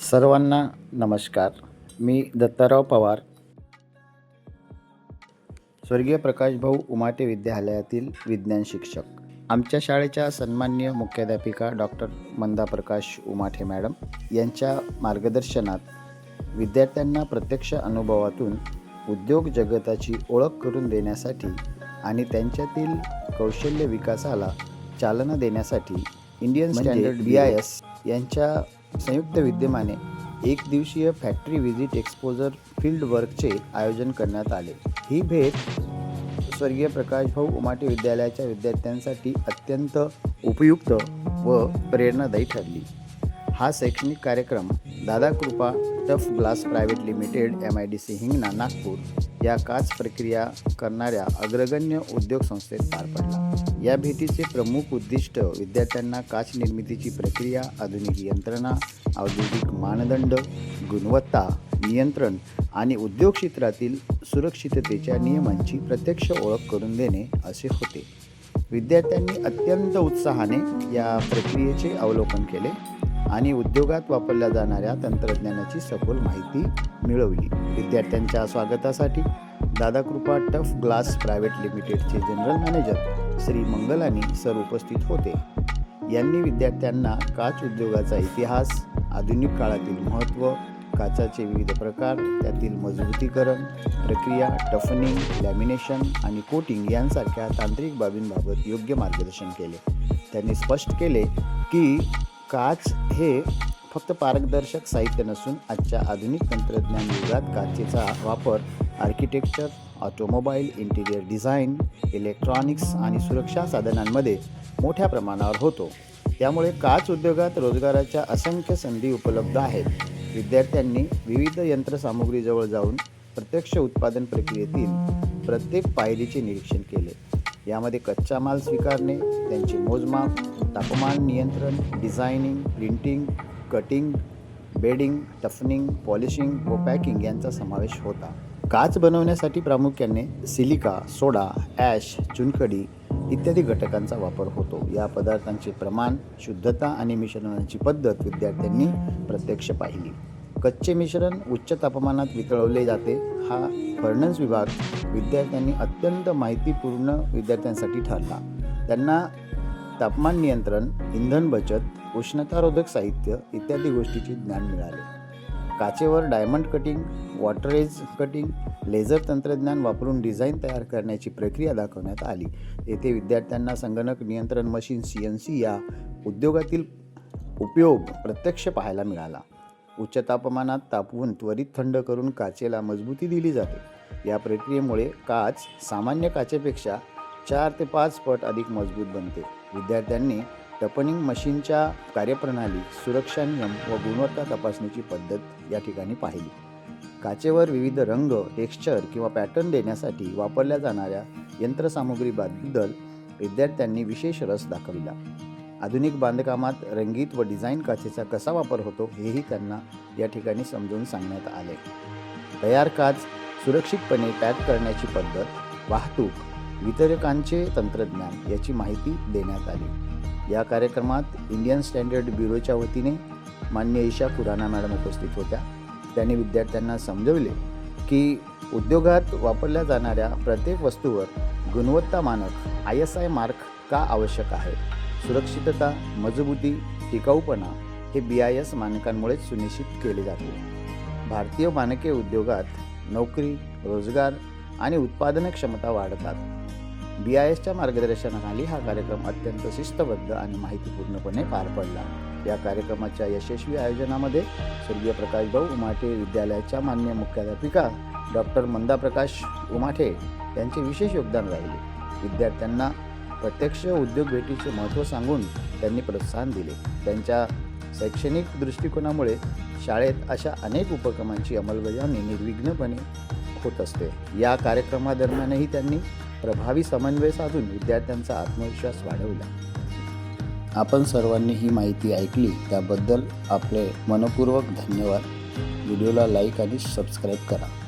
सर्वांना नमस्कार. मी दत्ताराव पवार. स्वर्गीय प्रकाशभाऊ उमाटे विद्यालयातील विज्ञान शिक्षक. आमच्या शाळेच्या सन्माननीय मुख्याध्यापिका डॉक्टर मंदा प्रकाश उमाठे मॅडम यांच्या मार्गदर्शनात विद्यार्थ्यांना प्रत्यक्ष अनुभवातून उद्योग जगताची ओळख करून देण्यासाठी आणि त्यांच्यातील कौशल्य विकासाला चालना देण्यासाठी Indian standard B I S यांच्या संयुक्त विद्यमाने एक दिवसीय फॅक्टरी व्हिजिट एक्सपोजर फील्ड वर्कचे आयोजन करण्यात आले. ही भेट स्वर्गीय प्रकाश भाऊ उमाटे विद्यालयाच्या विद्यार्थ्यांसाठी अत्यंत उपयुक्त व प्रेरणादायी ठरली. हा शैक्षणिक कार्यक्रम Dada Krupa tough glass private limited M I D C Hingna Nagpur या काच प्रक्रिया करणाऱ्या अग्रगण्य उद्योग संस्थेत पार पडला. या भेटीचे प्रमुख उद्दिष्ट विद्यार्थ्यांना काच निर्मितीची प्रक्रिया आधुनिक यंत्रणा औद्योगिक मानदंड गुणवत्ता नियंत्रण आणि उद्योग क्षेत्रातील सुरक्षिततेच्या नियमांची प्रत्यक्ष ओळख करून देणे असे होते. विद्यार्थ्यांनी अत्यंत उत्साहाने या प्रक्रियेचे अवलोकन केले. आणि उद्योगात वापरल्या जाणाऱ्या तंत्रज्ञानाची सखोल माहिती मिळवली. विद्यार्थ्यांच्या स्वागतासाठी दादाकृपा टफ ग्लास प्रायव्हेट लिमिटेडचे general manager Shri Mangalani sir उपस्थित होते. यांनी विद्यार्थ्यांना काच उद्योगाचा इतिहास आधुनिक काळातील महत्त्व काचाचे विविध प्रकार त्यातील मजबूतीकरण प्रक्रिया टफनिंग लॅमिनेशन आणि कोटिंग यांसारख्या तांत्रिक बाबींबाबत योग्य मार्गदर्शन केले. त्यांनी स्पष्ट केले की काच हे फक्त पारदर्शक साहित्य नसून आजच्या आधुनिक तंत्रज्ञान युगात काचेचा वापर architecture automobile interior design electronics आणि सुरक्षा साधनांमध्ये मोठ्या प्रमाणावर होतो. त्यामुळे काच उद्योगात रोजगाराच्या असंख्य संधी उपलब्ध आहेत. विद्यार्थ्यांनी विविध यंत्रसामुग्रीजवळ जाऊन प्रत्यक्ष उत्पादन प्रक्रियेतील प्रत्येक पायरीचे निरीक्षण केले. यामध्ये कच्चा माल स्वीकारणे त्यांचे मोजमाप तापमान नियंत्रण designing printing cutting bending toughening polishing व पॅकिंग यांचा समावेश होता. काच बनवण्यासाठी प्रामुख्याने सिलिका सोडा ॲश चुनखडी इत्यादी घटकांचा वापर होतो. या पदार्थांचे प्रमाण शुद्धता आणि मिश्रणाची पद्धत विद्यार्थ्यांनी प्रत्यक्ष पाहिली. कच्चे मिश्रण उच्च तापमानात वितळवले जाते. हा फर्नन्स विभाग विद्यार्थ्यांनी अत्यंत माहितीपूर्ण विद्यार्थ्यांसाठी ठरला. त्यांना तापमान नियंत्रण इंधन बचत उष्णतारोधक साहित्य इत्यादी गोष्टीचे ज्ञान मिळाले. काचेवर diamond cutting waterjet cutting laser तंत्रज्ञान वापरून डिझाईन तयार करण्याची प्रक्रिया दाखवण्यात आली. येथे विद्यार्थ्यांना संगणक नियंत्रण मशीन सी एन सी या उद्योगातील उपयोग प्रत्यक्ष पाहायला मिळाला. उच्च तापमानात तापवून त्वरित थंड करून काचेला मजबूती दिली जाते. या प्रक्रियेमुळे काच सामान्य काचेपेक्षा चार ते पाच पट अधिक मजबूत बनते. विद्यार्थ्यांनी टपनिंग मशीनच्या कार्यप्रणाली सुरक्षा नियम व गुणवत्ता तपासणीची पद्धत या ठिकाणी पाहिली. काचेवर विविध रंग टेक्स्चर किंवा पॅटर्न देण्यासाठी वापरल्या जाणाऱ्या यंत्रसामुग्रीबद्दल विद्यार्थ्यांनी विशेष रस दाखविला. आधुनिक बांधकामात रंगीत व डिझाईन काचेचा कसा वापर होतो हेही त्यांना या ठिकाणी समजून सांगण्यात आले. तयार काच सुरक्षितपणे पॅक करण्याची पद्धत वाहतूक वितरकांचे तंत्रज्ञान याची माहिती देण्यात आली. या कार्यक्रमात इंडियन स्टँडर्ड ब्युरोच्या वतीने मान्य ईशा खुराना मॅडम उपस्थित होत्या. त्यांनी विद्यार्थ्यांना समजवले की उद्योगात वापरल्या जाणाऱ्या प्रत्येक वस्तूवर गुणवत्ता मानक आय एस आय मार्क का आवश्यक आहे? सुरक्षितता मजबूती टिकाऊपणा हे बी आय एस मानकांमुळेच सुनिश्चित केले जाते. भारतीय मानके उद्योगात नोकरी रोजगार आणि उत्पादन क्षमता वाढतात. बी आय एसच्या मार्गदर्शनाखाली हा कार्यक्रम अत्यंत शिस्तबद्ध आणि माहितीपूर्णपणे पार पडला. या कार्यक्रमाच्या यशस्वी आयोजनामध्ये स्वर्गीय प्रकाशभाऊ उमाठे विद्यालयाच्या मान्य मुख्याध्यापिका डॉक्टर मंदा प्रकाश उमाठे यांचे विशेष योगदान राहिले. विद्यार्थ्यांना प्रत्यक्ष उद्योग भेटीचे महत्त्व सांगून त्यांनी प्रोत्साहन दिले. त्यांच्या शैक्षणिक दृष्टिकोनामुळे शाळेत अशा अनेक उपक्रमांची अंमलबजावणी निर्विघ्नपणे होत असते. या कार्यक्रमादरम्यानही त्यांनी प्रभावी समन्वय साधून विद्यार्थ्यांचा आत्मविश्वास वाढवला. आपण सर्वांनी ही माहिती ऐकली त्याबद्दल आपले मनपूर्वक धन्यवाद. व्हिडिओला लाईक आणि सबस्क्राईब करा.